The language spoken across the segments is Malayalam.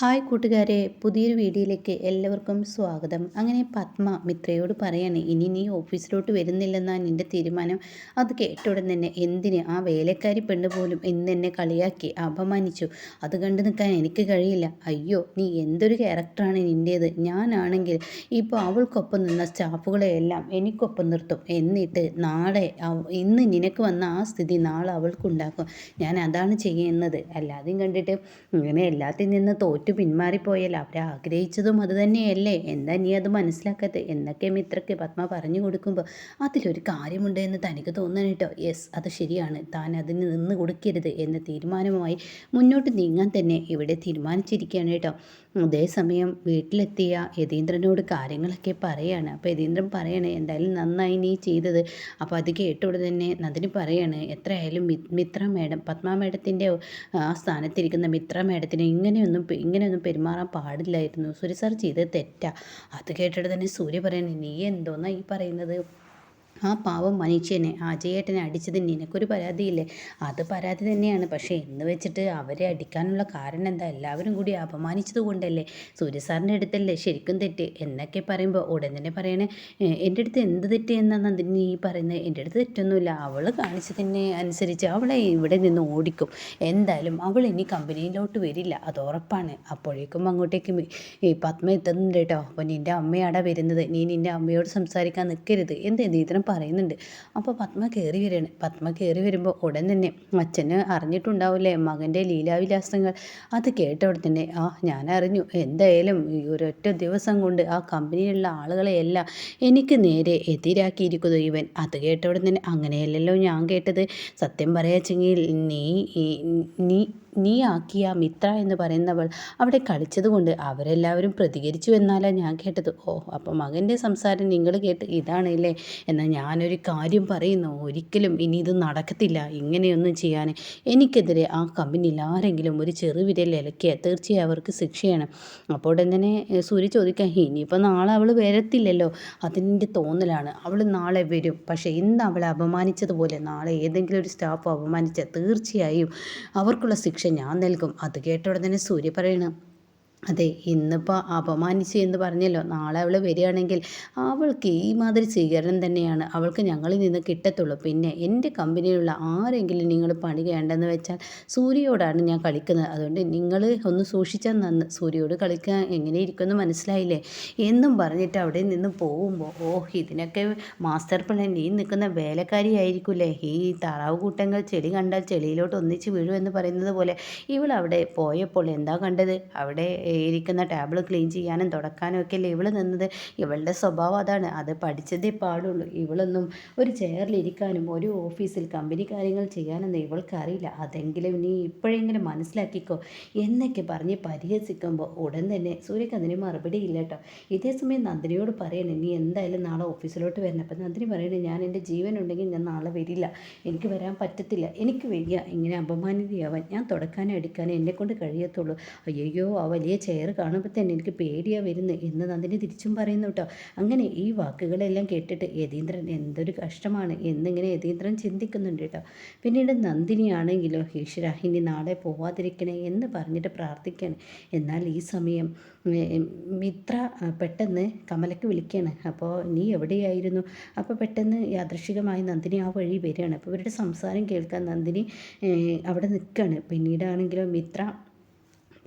ഹായ് കൂട്ടുകാരെ പുതിയൊരു വീഡിയോയിലേക്ക് എല്ലാവർക്കും സ്വാഗതം. അങ്ങനെ പത്മ മിത്രയോട് പറയാണ് ഇനി നീ ഓഫീസിലോട്ട് വരുന്നില്ലെന്നാണ് നിന്റെ തീരുമാനം. അത് കേട്ടോടെ തന്നെ എന്തിന്? ആ വേലക്കാരി പെണ്ണ് പോലും ഇന്ന് എന്നെ കളിയാക്കി അപമാനിച്ചു. അത് കണ്ടു നിൽക്കാൻ എനിക്ക് കഴിയില്ല. അയ്യോ നീ എന്തൊരു ക്യാരക്ടറാണ് നിന്റേത് ഞാനാണെങ്കിൽ ഇപ്പോൾ അവൾക്കൊപ്പം നിന്ന സ്റ്റാഫുകളെയെല്ലാം എനിക്കൊപ്പം നിർത്തും. എന്നിട്ട് നാളെ ഇന്ന് നിനക്ക് വന്ന ആ സ്ഥിതി നാളെ അവൾക്കുണ്ടാക്കും. ഞാൻ അതാണ് ചെയ്യുന്നത്. അല്ലാതെയും കണ്ടിട്ട് ഇങ്ങനെ എല്ലാത്തിൽ നിന്ന് തോറ്റു തോറ്റു പിന്മാറിപ്പോയാൽ അവർ ആഗ്രഹിച്ചതും അത് തന്നെയല്ലേ? എന്താ നീ അത് മനസ്സിലാക്കാത്തത് എന്നൊക്കെ മിത്രയ്ക്ക് പത്മ പറഞ്ഞു കൊടുക്കുമ്പോൾ അതിലൊരു കാര്യമുണ്ട് എന്ന് തനിക്ക് തോന്നണം കേട്ടോ. യെസ് അത് ശരിയാണ്. താൻ അതിന് നിന്ന് കൊടുക്കരുത് എന്ന തീരുമാനവുമായി മുന്നോട്ട് നീങ്ങാൻ തന്നെ ഇവിടെ തീരുമാനിച്ചിരിക്കുകയാണ് കേട്ടോ. അതേസമയം വീട്ടിലെത്തിയ യതീന്ദ്രനോട് കാര്യങ്ങളൊക്കെ പറയാണ്. അപ്പോൾ യതീന്ദ്രൻ പറയണേ എന്തായാലും നന്നായി നീ ചെയ്തത്. അപ്പോൾ അത് കേട്ടോടെ തന്നെ നന്ദിനി പറയാണ് എത്രയായാലും മിത്ര മേഡം പത്മ മേഡത്തിന്റെ ആ സ്ഥാനത്തിരിക്കുന്ന മിത്ര മേഡത്തിന് ഇങ്ങനെയൊന്നും ഇങ്ങനെയൊന്നും പെരുമാറാൻ പാടില്ലായിരുന്നു. സൂര്യ സാർ ചെയ്തത് തെറ്റാ. അത് കേട്ടിട്ട് തന്നെ സൂര്യ പറയണേ നീ എന്തോന്നാ ഈ പറയുന്നത്? ആ പാവം മനുഷ്യനെ അജയേട്ടനെ അടിച്ചതിന് നിനക്കൊരു പരാതിയില്ലേ? അത് പരാതി തന്നെയാണ്. പക്ഷേ എന്ന് വെച്ചിട്ട് അവരെ അടിക്കാനുള്ള കാരണം എന്താ? എല്ലാവരും കൂടി അപമാനിച്ചത് കൊണ്ടല്ലേ? സൂര്യസാറിന്റെ അടുത്തല്ലേ? ശരിക്കും തെറ്റ്. എന്നൊക്കെ പറയുമ്പോൾ ഉടൻ തന്നെ പറയണേ എന്റെ അടുത്ത് എന്ത് തെറ്റ് എന്നാണ് നീ പറയുന്നത് എന്റെ അടുത്ത് തെറ്റൊന്നുമില്ല. അവൾ കാണിച്ചതിന് അനുസരിച്ച് അവളെ ഇവിടെ നിന്ന് ഓടിക്കും. എന്തായാലും അവൾ ഇനി കമ്പനിയിലോട്ട് വരില്ല. അത് ഉറപ്പാണ്. അപ്പോഴേക്കും അങ്ങോട്ടേക്ക് ഈ പത്മ എത്തുന്നുണ്ട് കേട്ടോ. അപ്പോൾ നിന്റെ അമ്മയാടാ വരുന്നത്. നീ നിന്റെ അമ്മയോട് സംസാരിക്കാൻ നിൽക്കരുത് എന്ത് ഇത്തരം പറയുന്നുണ്ട്. അപ്പോൾ പത്മ കയറി വരികയാണ് പത്മ കയറി വരുമ്പോൾ ഉടൻ തന്നെ അച്ഛന് അറിഞ്ഞിട്ടുണ്ടാവില്ലേ? മകന്റെ ലീലാവിലാസങ്ങൾ. അത് കേട്ട ഉടൻ തന്നെ ആ ഞാൻ അറിഞ്ഞു എന്തായാലും ഈ ഒരൊറ്റ ദിവസം കൊണ്ട് ആ കമ്പനിയിലുള്ള ആളുകളെയെല്ലാം എനിക്ക് നേരെ എതിരാക്കിയിരിക്കുന്നു ഇവൻ. അത് കേട്ട ഉടൻ തന്നെ അങ്ങനെയല്ലല്ലോ ഞാൻ കേട്ടത്. സത്യം പറയാച്ചെങ്കിൽ നീ നീ നീ ആക്കിയ മിത്ര എന്ന് പറയുന്നവൾ അവിടെ കളിച്ചതുകൊണ്ട് അവരെല്ലാവരും പ്രതികരിച്ചു എന്നാലാണ് ഞാൻ കേട്ടത്. ഓ അപ്പോൾ മകന്റെ സംസാരം നിങ്ങൾ കേട്ട് ഇതാണല്ലേ? എന്നാൽ ഞാനൊരു കാര്യം പറയുന്നു. ഒരിക്കലും ഇനി ഇത് നടക്കത്തില്ല ഇങ്ങനെയൊന്നും ചെയ്യാൻ എനിക്കെതിരെ ആ കമ്പനിയിൽ ആരെങ്കിലും ഒരു ചെറുവിരൽ ഇലക്കിയ തീർച്ചയായും അവർക്ക് ശിക്ഷയാണ് അപ്പോൾ തന്നെ സൂര്യ ചോദിക്കാൻ ഇനിയിപ്പോൾ നാളെ അവൾ വരത്തില്ലല്ലോ? അതിന്റെ തോന്നലാണ്. അവൾ നാളെ വരും. പക്ഷേ ഇന്ന് അവളെ അപമാനിച്ചതുപോലെ നാളെ ഏതെങ്കിലും ഒരു സ്റ്റാഫ് അപമാനിച്ചാൽ തീർച്ചയായും അവർക്കുള്ള ശിക്ഷ ഞാൻ നൽകും. അത് കേട്ട ഉടനെ സൂര്യ പറയണം അതെ ഇന്നിപ്പോൾ അപമാനിച്ചു എന്ന് പറഞ്ഞല്ലോ. നാളെ അവൾ വരികയാണെങ്കിൽ അവൾക്ക് ഈ മാതിരി സ്വീകരണം തന്നെയാണ്. അവൾക്ക് ഞങ്ങളിൽ നിന്ന് കിട്ടത്തുള്ളൂ. പിന്നെ എന്റെ കമ്പനിയിലുള്ള ആരെങ്കിലും നിങ്ങൾ പണി വേണ്ടെന്ന് വെച്ചാൽ സൂര്യയോടാണ് ഞാൻ കളിക്കുന്നത്. അതുകൊണ്ട് നിങ്ങൾ ഒന്ന് സൂക്ഷിച്ചാൽ നന്ന് സൂര്യയോട് കളിക്കാൻ എങ്ങനെ ഇരിക്കുമെന്ന് മനസ്സിലായില്ലേ? എന്നും പറഞ്ഞിട്ട് അവിടെ നിന്ന് പോകുമ്പോൾ ഓ ഇതിനൊക്കെ മാസ്റ്റർ പ്ലാൻ നീ നിൽക്കുന്ന വേലക്കാരിയായിരിക്കില്ലേ ഈ താറാവ് കൂട്ടങ്ങൾ ചെളി കണ്ടാൽ ചെളിയിലോട്ട് ഒന്നിച്ച് വീഴുമെന്ന് പറയുന്നത് പോലെ ഇവൾ അവിടെ പോയപ്പോൾ എന്താ കണ്ടത്? അവിടെ ഇരിക്കുന്ന ടേബിൾ ക്ലീൻ ചെയ്യാനും തുടക്കാനും ഒക്കെ അല്ലേ ഇവൾ നിന്നത്? ഇവളുടെ സ്വഭാവം അതാണ്. അത് പഠിച്ചതേ പാടുള്ളൂ. ഇവളൊന്നും ഒരു ചെയറിലിരിക്കാനും ഒരു ഓഫീസിൽ കമ്പനി കാര്യങ്ങൾ ചെയ്യാനൊന്നും ഇവൾക്കറിയില്ല. അതെങ്കിലും നീ ഇപ്പോഴെങ്കിലും മനസ്സിലാക്കിക്കോ. എന്നൊക്കെ പറഞ്ഞ് പരിഹസിക്കുമ്പോൾ ഉടൻ തന്നെ സൂര്യക്ക് അതിന് മറുപടി ഇല്ല കേട്ടോ. ഇതേ സമയം നന്ദിനിയോട് പറയണേ നീ എന്തായാലും നാളെ ഓഫീസിലോട്ട് വരണം. അപ്പം നന്ദിനി പറയണേ ഞാൻ എന്റെ ജീവൻ ഉണ്ടെങ്കിൽ ഞാൻ നാളെ വരില്ല. എനിക്ക് വരാൻ പറ്റത്തില്ല. എനിക്ക് വയ്യ. ഇങ്ങനെ അപമാനിതയാവാൻ. ഞാൻ തുടക്കാനും എടുക്കാനും എന്നെക്കൊണ്ട് കഴിയത്തുള്ളൂ. അയ്യോ ആ വലിയ ചെയർ കാണുമ്പോൾ തന്നെ എനിക്ക് പേടിയാണ് വരുന്നത് എന്ന് നന്ദിനി തിരിച്ചും പറയുന്നു കേട്ടോ അങ്ങനെ ഈ വാക്കുകളെല്ലാം കേട്ടിട്ട് യതീന്ദ്രൻ എന്തൊരു കഷ്ടമാണ് എന്നിങ്ങനെ യതീന്ദ്രൻ ചിന്തിക്കുന്നുണ്ട് കേട്ടോ പിന്നീട് നന്ദിനിയാണെങ്കിലോ ഈശ്വര ഇനി നാളെ പോവാതിരിക്കണേ എന്ന് പറഞ്ഞിട്ട് പ്രാർത്ഥിക്കുകയാണ് എന്നാൽ ഈ സമയം മിത്ര പെട്ടെന്ന് കമലയ്ക്ക് വിളിക്കുകയാണ് അപ്പോൾ നീ എവിടെയായിരുന്നു? അപ്പോൾ പെട്ടെന്ന് യാദൃശികമായി നന്ദിനി ആ വഴി വരികയാണ്. അപ്പോൾ ഇവരുടെ സംസാരം കേൾക്കാൻ നന്ദിനി അവിടെ നിൽക്കുകയാണ് പിന്നീടാണെങ്കിലോ മിത്ര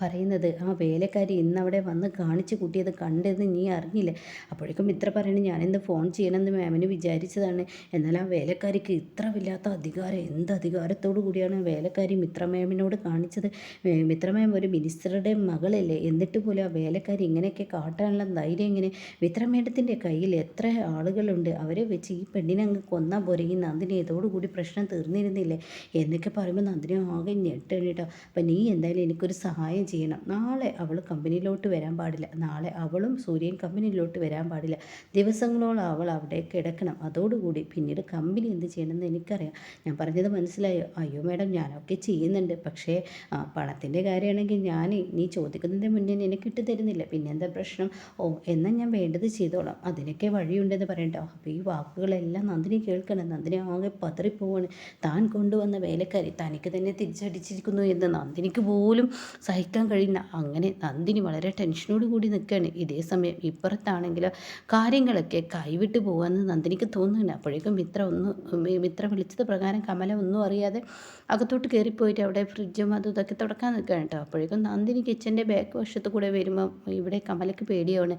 പറയുന്നത് ആ വേലക്കാരി ഇന്ന് അവിടെ വന്ന് കാണിച്ചു കൂട്ടിയത് കണ്ടത് നീ അറിഞ്ഞില്ലേ? അപ്പോഴേക്കും ഇത്ര പറയണേ ഞാനിന്ന് ഫോൺ ചെയ്യണമെന്ന് മാമിന് വിചാരിച്ചതാണ്. എന്നാൽ ആ വേലക്കാരിക്ക് ഇത്ര വല്ലാത്ത അധികാരം എന്ത് അധികാരത്തോടു കൂടിയാണ് വേലക്കാരി മിത്ര മാമിനോട് കാണിച്ചത്? മിത്ര മാം ഒരു മിനിസ്റ്ററുടെ മകളല്ലേ? എന്നിട്ട് പോലും ആ വേലക്കാരി ഇങ്ങനെയൊക്കെ കാട്ടാനുള്ള ധൈര്യം ഇങ്ങനെ മിത്ര കയ്യിൽ എത്ര ആളുകളുണ്ട്. അവരെ വെച്ച് ഈ പെണ്ണിനെ അങ്ങ് കൊന്നാൽ പോരെ? ഈ നന്ദിനി ഇതോടുകൂടി പ്രശ്നം തീർന്നിരുന്നില്ലേ? എന്നൊക്കെ പറയുമ്പോൾ നന്ദിനി ആകെ ഞെട്ടണിട്ടോ. അപ്പം നീ എന്തായാലും എനിക്കൊരു സഹായം ചെയ്യണം. നാളെ അവൾ കമ്പനിയിലോട്ട് വരാൻ പാടില്ല. നാളെ അവളും സൂര്യൻ കമ്പനിയിലോട്ട് വരാൻ പാടില്ല. ദിവസങ്ങളോളം അവൾ അവിടെ കിടക്കണം. അതോടുകൂടി പിന്നീട് കമ്പനി എന്ത് ചെയ്യണമെന്ന് എനിക്കറിയാം. ഞാൻ പറഞ്ഞത് മനസ്സിലായോ? അയ്യോ മാഡം ഞാനൊക്കെ ചെയ്യുന്നുണ്ട്. പക്ഷേ പണത്തിന്റെ കാര്യമാണെങ്കിൽ ഞാൻ നീ ചോദിക്കുന്നതിന് മുന്നേ എനിക്ക് ഇട്ട് തരുന്നില്ല. പിന്നെ എന്താ പ്രശ്നം? ഓ എന്നാൽ ഞാൻ വേണ്ടത് ചെയ്തോളാം. അതിനൊക്കെ വഴിയുണ്ടെന്ന് പറയട്ടോ അപ്പോൾ ഈ വാക്കുകളെല്ലാം നന്ദിനി കേൾക്കണം. നന്ദിനി ആകെ പതറിപ്പോവാണ്. താൻ കൊണ്ടുവന്ന വേലക്കാരി തനിക്ക് തന്നെ തിരിച്ചടിച്ചിരിക്കുന്നു എന്ന് നന്ദിനിക്ക് പോലും സഹിക്കാൻ സഹിക്കാൻ കഴിയുന്ന അങ്ങനെ നന്ദിനി വളരെ ടെൻഷനോട് കൂടി നിൽക്കുകയാണ്. ഇതേ സമയം ഇപ്പുറത്താണെങ്കിൽ കാര്യങ്ങളൊക്കെ കൈവിട്ട് പോകാമെന്ന് നന്ദിനിക്ക് തോന്നുന്നില്ല അപ്പോഴേക്കും മിത്ര ഒന്ന് മിത്ര വിളിച്ചത് പ്രകാരം കമല ഒന്നും അറിയാതെ അകത്തോട്ട് കയറിപ്പോയിട്ട് അവിടെ ഫ്രിഡ്ജും അതും ഇതൊക്കെ തുടക്കാൻ നിൽക്കുകയാണ് കേട്ടോ. അപ്പോഴേക്കും നന്ദിനി കിച്ചന്റെ ബാക്ക് വശത്ത് കൂടെ വരുമ്പോൾ ഇവിടെ കമലയ്ക്ക് പേടിയാണ്.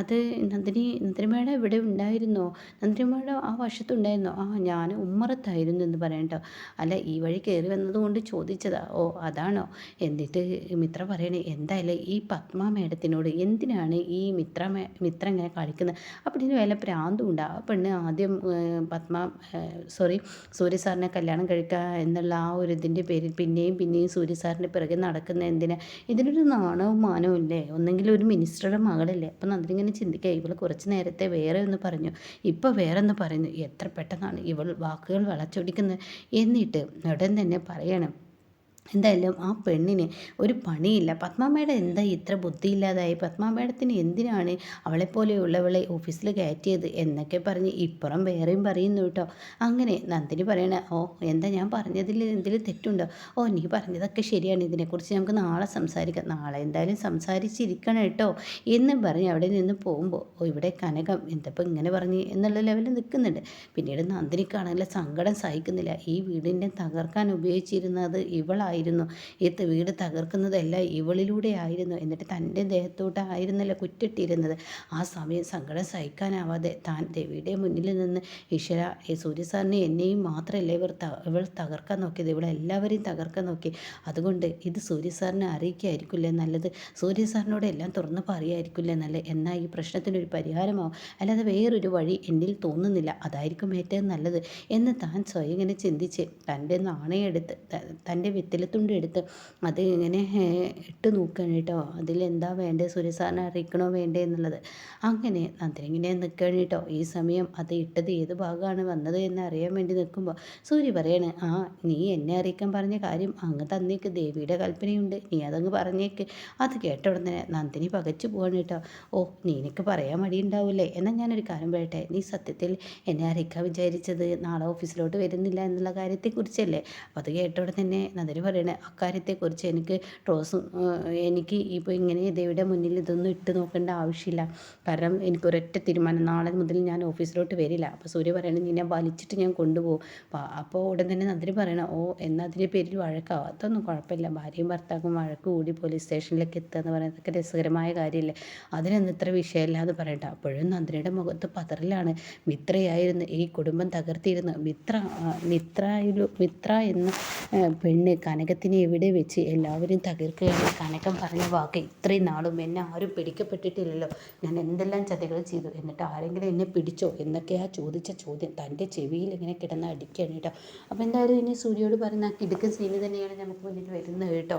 അത് നന്ദിനി നന്ദിനി ഇവിടെ ഉണ്ടായിരുന്നോ? നന്ദിനി മേഡം ആ വശത്തുണ്ടായിരുന്നോ ആ ഞാൻ ഉമ്മറത്തായിരുന്നു എന്ന് പറയാം കേട്ടോ. അല്ല ഈ വഴി കയറി വന്നതുകൊണ്ട് ചോദിച്ചതാ. ഓ അതാണോ? എന്നിട്ട് മിത്ര പറയണേ എന്തായാലും ഈ പത്മ മേഡത്തിനോട് എന്തിനാണ് ഈ മിത്ര മേ മിത്ര ഇങ്ങനെ കളിക്കുന്നത് அப்படின்னு വല്ല പ്രാന്തും ഉണ്ട് ആ പെണ്ണ് ആദ്യം പത്മ സോറി സൂര്യ സാറിനെ കല്യാണം കഴിക്കുക എന്നുള്ള ആ ഒരു ഇതിൻ്റെ പേരിൽ പിന്നെയും പിന്നെയും സൂര്യ സാറിൻ്റെ പിറകെ നടക്കുന്ന എന്തിനാ ഇതിനൊരു നാണവും മാനവും ഇല്ലേ ഒന്നെങ്കിൽ ഒരു മിനിസ്റ്ററുടെ മകളല്ലേ അപ്പം നന്ദിങ്ങനെ ചിന്തിക്കുക ഇവൾ കുറച്ച് നേരത്തെ വേറെ ഒന്ന് പറഞ്ഞു ഇപ്പോൾ വേറെ ഒന്ന് പറയുന്നു എത്ര പെട്ടെന്നാണ് ഇവൾ വാക്കുകൾ വളച്ചൊടിക്കുന്നത് എന്നിട്ട് ഉടൻ തന്നെ പറയണം എന്തായാലും ആ പെണ്ണിന് ഒരു പണിയില്ല. പത്മാമ്മയുടെ എന്താ ഇത്ര ബുദ്ധിയില്ലാതായി? പത്മ മേഡത്തിന് എന്തിനാണ് അവളെപ്പോലെയുള്ളവളെ ഓഫീസിൽ കയറ്റിയത് എന്നൊക്കെ പറഞ്ഞ് ഇപ്പുറം വേറെയും പറയുന്നു കേട്ടോ. അങ്ങനെ നന്ദിനി പറയണ ഓ എന്താ ഞാൻ പറഞ്ഞതിൽ എന്തെങ്കിലും തെറ്റുണ്ടോ? ഓ നീ പറഞ്ഞതൊക്കെ ശരിയാണ്. ഇതിനെക്കുറിച്ച് നമുക്ക് നാളെ സംസാരിക്കാം. നാളെ എന്തായാലും സംസാരിച്ചിരിക്കണം കേട്ടോ. എന്ന് പറഞ്ഞ് അവിടെ നിന്ന് പോകുമ്പോൾ ഓ ഇവിടെ കനകം എന്തപ്പോൾ ഇങ്ങനെ പറഞ്ഞ് എന്നുള്ള ലെവലിൽ നിൽക്കുന്നുണ്ട്. പിന്നീട് നന്ദിനിക്കാണെങ്കിൽ സങ്കടം സഹിക്കുന്നില്ല. ഈ വീടിന്റെ തകർക്കാൻ ഉപയോഗിച്ചിരുന്നത് ഇവളായി ആയിരുന്നു. ഈ വീട് തകർക്കുന്നതെല്ലാം ഇവളിലൂടെ ആയിരുന്നു. എന്നിട്ട് തന്റെ ദേഹത്തോട്ടായിരുന്നല്ലോ കുറ്റിട്ടിരുന്നത്. ആ സമയം സങ്കടം സഹിക്കാനാവാതെ താൻ ദേവിയുടെ മുന്നിൽ നിന്ന് ഈശ്വര ഈ സൂര്യസാറിനെ എന്നെയും മാത്രമല്ല ഇവർ ഇവൾ തകർക്കാൻ നോക്കിയത്? ഇവളെല്ലാവരെയും തകർക്കാൻ നോക്കി. അതുകൊണ്ട് ഇത് സൂര്യസാറിനെ അറിയിക്കായിരിക്കില്ലേ നല്ലത്? സൂര്യസാറിനോട് എല്ലാം തുറന്ന് പറയായിരിക്കില്ലേ നല്ലത് എന്നാൽ ഈ പ്രശ്നത്തിനൊരു പരിഹാരമാവും അല്ലാതെ വേറൊരു വഴി എന്നിൽ തോന്നുന്നില്ല. അതായിരിക്കും ഏറ്റവും നല്ലത്. എന്ന് താൻ സ്വയം ഇങ്ങനെ ചിന്തിച്ച് തന്റെ നാണയെടുത്ത് തന്റെ വിത്തിൽ നീലത്തുണ്ട് എടുത്ത് അത് ഇങ്ങനെ ഇട്ട് നോക്കുകയാണ് കേട്ടോ. എന്താ വേണ്ടത് സുരസാറിനെ അറിയിക്കണോ വേണ്ടേ എന്നുള്ളത്. അങ്ങനെ അതിലിങ്ങനെ നിൽക്കുകയാണ് കേട്ടോ. ഈ സമയം അത് ഇട്ടത് ഏത് ഭാഗമാണ് വന്നത് എന്ന് അറിയാൻ വേണ്ടി നിൽക്കുമ്പോൾ സൂര്യ പറയാണ് ആ നീ എന്നെ അറിയിക്കാൻ പറഞ്ഞ കാര്യം അങ്ങ് തന്നേക്ക്. ദേവിയുടെ കൽപ്പനയുണ്ട്. നീ അതങ്ങ് പറഞ്ഞേക്ക്. അത് കേട്ട ഉടനെ നന്ദിനി പകച്ചു പോവാണ് കേട്ടോ. ഓ നീ എനിക്ക് പറയാൻ മടിയുണ്ടാവില്ലേ എന്നാൽ ഞാനൊരു കാര്യം പറയട്ടെ. നീ സത്യത്തിൽ എന്നെ അറിയിക്കാൻ വിചാരിച്ചത് നാളെ ഓഫീസിലോട്ട് വരുന്നില്ല എന്നുള്ള കാര്യത്തെക്കുറിച്ചല്ലേ? അപ്പോൾ അത് കേട്ട ഉടനെ തന്നെ നന്ദിനി പറയണേ അക്കാര്യത്തെക്കുറിച്ച് എനിക്ക് ടോസ് എനിക്ക് ഇപ്പോൾ ഇങ്ങനെ ദേവിയുടെ മുന്നിൽ ഇതൊന്നും ഇട്ട് നോക്കേണ്ട ആവശ്യമില്ല. കാരണം എനിക്കൊരൊറ്റ തീരുമാനം. നാളെ മുതൽ ഞാൻ ഓഫീസിലോട്ട് വരില്ല. അപ്പോൾ സൂര്യ പറയണത് നിന്നെ വലിച്ചിട്ട് ഞാൻ കൊണ്ടുപോകും അപ്പോൾ ഉടൻ തന്നെ നന്ദി പറയണം ഓ എന്നാൽ അതിന്റെ പേരിൽ വഴക്കാവും. അതൊന്നും കുഴപ്പമില്ല. ഭാര്യയും ഭർത്താക്കും വഴക്ക് കൂടി പോലീസ് സ്റ്റേഷനിലേക്ക് എത്തുക എന്ന് പറയുന്നതൊക്കെ രസകരമായ കാര്യമല്ലേ? അതിനൊന്നും ഇത്ര വിഷയമല്ല എന്ന് പറയണ്ട. അപ്പോഴും നന്ദിനിയുടെ മുഖത്ത് പതറിലാണ്. മിത്രയായിരുന്നു. ഈ കുടുംബം തകർത്തിരുന്നു. മിത്ര മിത്ര മിത്ര എന്ന പെണ്ണ് കനകത്തിനെ എവിടെ വെച്ച് എല്ലാവരും തകർക്കുകയാണ്. കനകം പറഞ്ഞ വാക്ക് ഇത്രയും നാളും എന്നെ ആരും പിടിക്കപ്പെട്ടിട്ടില്ലല്ലോ. ഞാൻ എന്തെല്ലാം ചതികൾ ചെയ്തു? എന്നിട്ട് ആരെങ്കിലും എന്നെ പിടിച്ചോ? എന്നൊക്കെയാ ചോദിച്ച ചോദ്യം തന്റെ ചെവിയിൽ ഇങ്ങനെ കിടന്ന് അടിക്കുകയാണ് കേട്ടോ. അപ്പോൾ എന്തായാലും ഇനി സൂര്യയോട് പറയുന്ന ആ കിടുക്കൻ സീന് തന്നെയാണ് നമുക്ക് മുന്നിൽ വരുന്നത് കേട്ടോ.